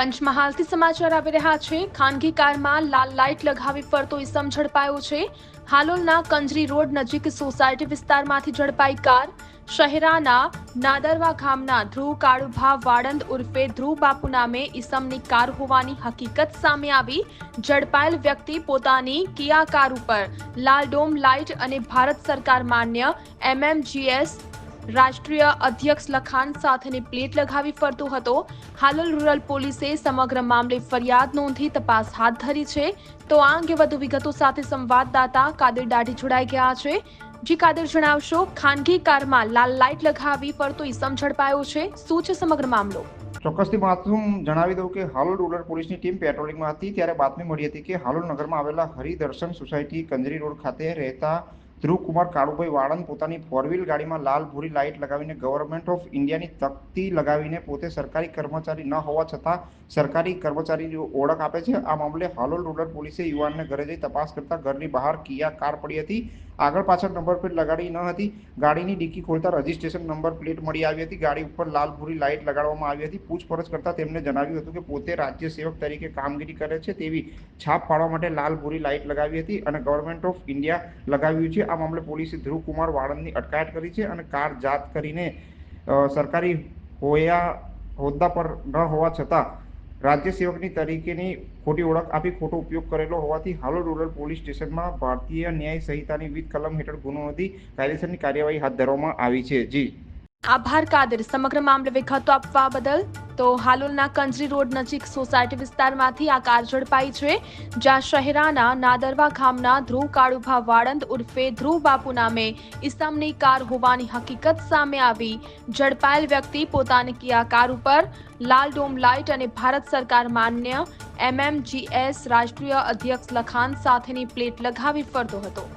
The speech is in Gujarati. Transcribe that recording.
પંચમહાલથી સમાચાર આવી રહ્યા છે. ખાનગી કારમાં લાલ લાઇટ લગાવી ફરતો ઇસમ ઝડપાયો છે. હાલોલના કંજરી રોડ નજીક સોસાયટી વિસ્તારમાંથી ઝડપાઈ કાર. શહેરાના નાદરવા ગામના ધ્રુવ કાળુભા વાળંદ ઉર્ફે ધ્રુવ બાપુ નામે ઇસમની કાર હોવાની હકીકત સામે આવી. ઝડપાયેલ વ્યક્તિ પોતાની કિયા કાર ઉપર લાલ ડોમ લાઇટ અને ભારત સરકાર માન્ય એમએમજીએસ રાષ્ટ્રીય અધ્યક્ષ લખાણ સાથેની પ્લેટ લગાવી ફરતો હતો. હાલોલ રૂરલ પોલીસે સમગ્ર મામલે ફરિયાદ નોંધી તપાસ હાથ ધરી છે. તો આ અંગે વધુ વિગતો સાથે સંવાદદાતા કાદર દાઢી જોડાઈ ગયા છે. જી કાદર જણાવશો, ખાનગી કારમાં લાલ લાઇટ લગાવી ફરતો ઇસમ ઝડપાયો છે. શું છે સમગ્ર મામલો? ચોક્કસથી બાથરૂમ જણાવી દઉં કે હાલોલ રૂરલ પોલીસની ટીમ પેટ્રોલિંગમાં હતી, ત્યારે બાતમી મળી હતી કે હાલોલ નગરમાં આવેલા હરિદર્શન સોસાયટી, કંજરી રોડ ખાતે રહેતા ધ્રુવકુમાર કાળુભાઈ વાળંદ પોતાની ફોર વ્હીલ ગાડીમાં લાલ ભૂરી લાઇટ લગાવીને ગવર્મેન્ટ ઓફ ઇન્ડિયાની તકતી લગાવીને પોતે સરકારી કર્મચારી ન હોવા છતાં સરકારી કર્મચારીની ઓળખ આપે છે. આ મામલે હાલોલ રૂરલ પોલીસે યુવાનને ઘરે જઈ તપાસ કરતા ઘરની બહાર કિયા કાર પડી હતી. આગળ પાછળ નંબર પ્લેટ લગાડી ન હતી. ગાડીની ડીકી ખોલતા રજિસ્ટ્રેશન નંબર પ્લેટ મળી આવી હતી. ગાડી ઉપર લાલ ભૂરી લાઇટ લગાડવામાં આવી હતી. પૂછપરછ કરતા તેમણે જણાવ્યું હતું કે પોતે રાજ્ય સેવક તરીકે કામગીરી કરે છે તેવી છાપ પાડવા માટે લાલ ભૂરી લાઇટ લગાવી હતી અને ગવર્મેન્ટ ઓફ ઇન્ડિયા લગાવ્યું છે. આ મામલે પોલીસે ધ્રુવકુમાર વાળંદની અટકાયત કરી છે અને કાર જાત કરીને સરકારી હોયા, હોદ્દા પર ન હોવા છતાં રાજ્ય સેવકની તરીકેની ખોટી ઓળખ આપી ખોટો ઉપયોગ કરેલો હોવાથી હાલોલ રૂરલ પોલીસ સ્ટેશનમાં ભારતીય ન્યાય સંહિતાની વિવિધ કલમ હેઠળ ગુનો નોંધી કાયદેસરની કાર્યવાહી હાથ ધરવામાં આવી છે. જી. આભાર, કાદર. સમગ્ર મામલે વિગતો આપવા બદલ તો હાલોલના કંજરી રોડ નજીક સોસાયટી વિસ્તારમાંથી આ કાર ઝડપાઈ છે, જ્યાં શહેરાના નાદરવા ગામના ધ્રુવ કાળુભા વાળંદ ઉર્ફે ધ્રુવ બાપુ નામે ઇસમની કાર હોવાની હકીકત સામે આવી. ઝડપાયેલ વ્યક્તિ પોતાની કિયા કાર ઉપર લાલ ડોમ લાઇટ અને ભારત સરકાર માન્ય એમએમજીએસ રાષ્ટ્રીય અધ્યક્ષ લખાણ સાથેની પ્લેટ લગાવી ફરતો હતો.